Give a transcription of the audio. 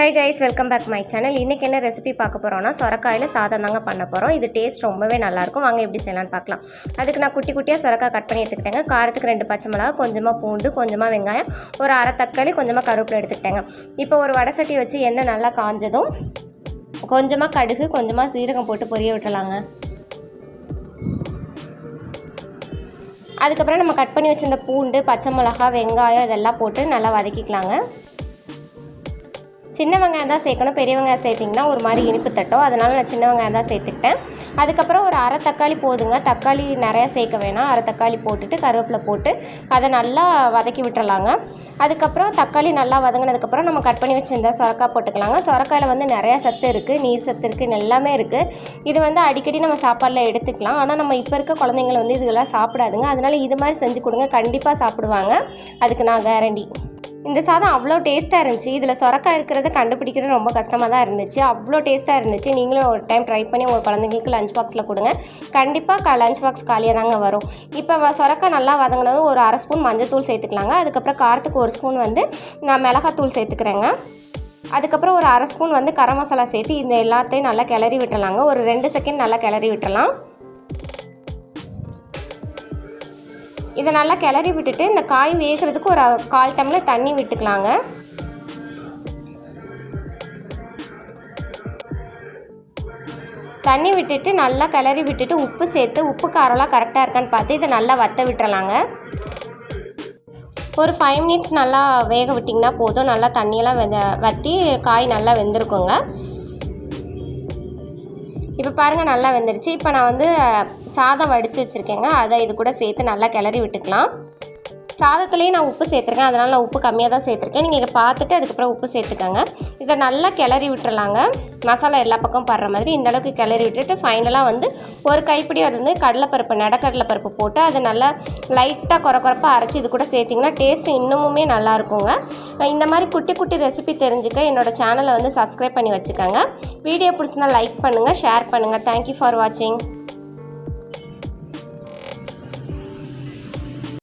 Hi guys welcome back my channel இன்றைக்கி என்ன recipe பார்க்க போகிறோம்னா சொரக்காயில் சாதம் தாங்க பண்ண போகிறோம் இது டேஸ்ட் ரொம்பவே நல்லாயிருக்கும் வாங்க எப்படி செய்யலாம்னு பார்க்கலாம். அதுக்கு நான் குட்டி குட்டியாக சொரக்காய் கட் பண்ணி எடுத்துக்கிட்டேங்க. காரத்துக்கு ரெண்டு பச்சை மிளகா கொஞ்சமாக பூண்டு கொஞ்சமாக வெங்காயம் ஒரு அரை தக்காளி கொஞ்சமாக கருவேப்பிலை எடுத்துக்கிட்டேங்க. இப்போ ஒரு வடை சட்டி வச்சு எண்ணெய் நல்லா காஞ்சதும் கொஞ்சமாக கடுகு கொஞ்சமாக சீரகம் போட்டு பொரிய விட்டுலாங்க அதுக்கப்புறம் நம்ம கட் பண்ணி வச்சிருந்த பூண்டு பச்சை மிளகா வெங்காயம் இதெல்லாம் போட்டு நல்லா வதக்கிக்கலாங்க. சின்ன வெங்காயம் தான் சேர்க்கணும் பெரிய வெங்காயம் சேர்த்திங்கன்னா ஒரு மாதிரி இனிப்பு தட்டும். அதனால் நான் சின்ன வெங்காயம் தான் சேர்த்துக்கிட்டேன். அதுக்கப்புறம் ஒரு அரை தக்காளி போதுங்க. தக்காளி நிறையா சேர்க்க வேணாம். அரை தக்காளி போட்டுட்டு கருவேப்பிலை போட்டு அதை நல்லா வதக்கி விட்டுறலாங்க. அதுக்கப்புறம் தக்காளி நல்லா வதங்கினதுக்கப்புறம் நம்ம கட் பண்ணி வச்சுருந்தா சொரக்காய் போட்டுக்கலாங்க. சொரக்காயில் வந்து நிறையா சத்து இருக்குது நீர் சத்து இருக்குது எல்லாமே இருக்குது இது வந்து அடிக்கடி நம்ம சாப்பாடில் எடுத்துக்கலாம். ஆனால் நம்ம இப்போ இருக்க குழந்தைங்களை வந்து இதெல்லாம் சாப்பிடாதுங்க. அதனால் இது மாதிரி செஞ்சு கொடுங்க. கண்டிப்பாக சாப்பிடுவாங்க. அதுக்கு நான் கேரண்டி இந்த சாதம் அவ்வளோ டேஸ்ட்டாக இருந்துச்சு. இதில் சொரக்காய் இருக்கிறத கண்டுபிடிக்கிறது ரொம்ப கஷ்டமாக தான் இருந்துச்சு. அவ்வளோ டேஸ்ட்டாக இருந்துச்சு. நீங்களும் ஒரு டைம் ட்ரை பண்ணி உங்கள் குழந்தைங்களுக்கு லஞ்ச் பாக்ஸில் கொடுங்க. கண்டிப்பாக லஞ்ச் பாக்ஸ் காலியாக தாங்க வரும். இப்போ சொரக்காய் நல்லா வதங்கினதும் ஒரு அரை ஸ்பூன் மஞ்சத்தூள் சேர்த்துக்கலாங்க. அதுக்கப்புறம் காரத்துக்கு ஒரு ஸ்பூன் வந்து நான் மிளகாத்தூள் சேர்த்துக்கிறேங்க. அதுக்கப்புறம் ஒரு அரை ஸ்பூன் வந்து கரம் மசாலா சேர்த்து இந்த எல்லாத்தையும் நல்லா கிளறி விட்டுறலாங்க. ஒரு ரெண்டு செகண்ட் நல்லா கிளறி விட்டுறலாம். இதை நல்லா கிளறி விட்டுட்டு இந்த காய் வேகிறதுக்கு ஒரு கால் டம்ளர் தண்ணி விட்டுக்கலாங்க. தண்ணி விட்டுட்டு நல்லா கிளறி விட்டுட்டு உப்பு சேர்த்து உப்பு காரம்லாம் கரெக்டாக இருக்கான்னு பார்த்து இதை நல்லா வற்ற விட்டுறலாங்க. ஒரு ஃபைவ் மினிட்ஸ் நல்லா வேக விட்டிங்கன்னா போதும். நல்லா தண்ணியெல்லாம் வெ வற்றி காய் நல்லா வெந்திருக்குங்க. இப்போ பாருங்கள் நல்லா வெந்துருச்சு. இப்போ நான் வந்து சாதம் வடித்து வச்சுருக்கேங்க. அதை இது கூட சேர்த்து நல்லா கிளறி விட்டுக்கலாம். சாதத்துலேயே நான் உப்பு சேர்த்துருக்கேன். அதனால் நான் உப்பு கம்மியாக தான் சேர்த்துருக்கேன். நீங்கள் இதை பார்த்துட்டு அதுக்கப்புறம் உப்பு சேர்த்துக்கோங்க. இதை நல்லா கிளறி விட்டுறலாங்க. மசாலா எல்லா பக்கம் படுற மாதிரி இந்தளவுக்கு கிளறி விட்டுட்டு ஃபைனலாக வந்து ஒரு கைப்பிடி வந்து கடலைப்பருப்பு நடக்கடலைப்பருப்பு போட்டு அதை நல்லா லைட்டாக குறை குறைப்பாக அரைச்சி இது கூட சேர்த்திங்கன்னா டேஸ்ட் இன்னமுமே நல்லா இருக்குங்க. இந்த மாதிரி குட்டி குட்டி ரெசிபி தெரிஞ்சுக்க என்னோட சேனலை வந்து சப்ஸ்கிரைப் பண்ணி வச்சுக்கோங்க. வீடியோ பிடிச்சிருந்தா லைக் பண்ணுங்கள் ஷேர் பண்ணுங்கள் தேங்க்யூ ஃபார் வாட்சிங்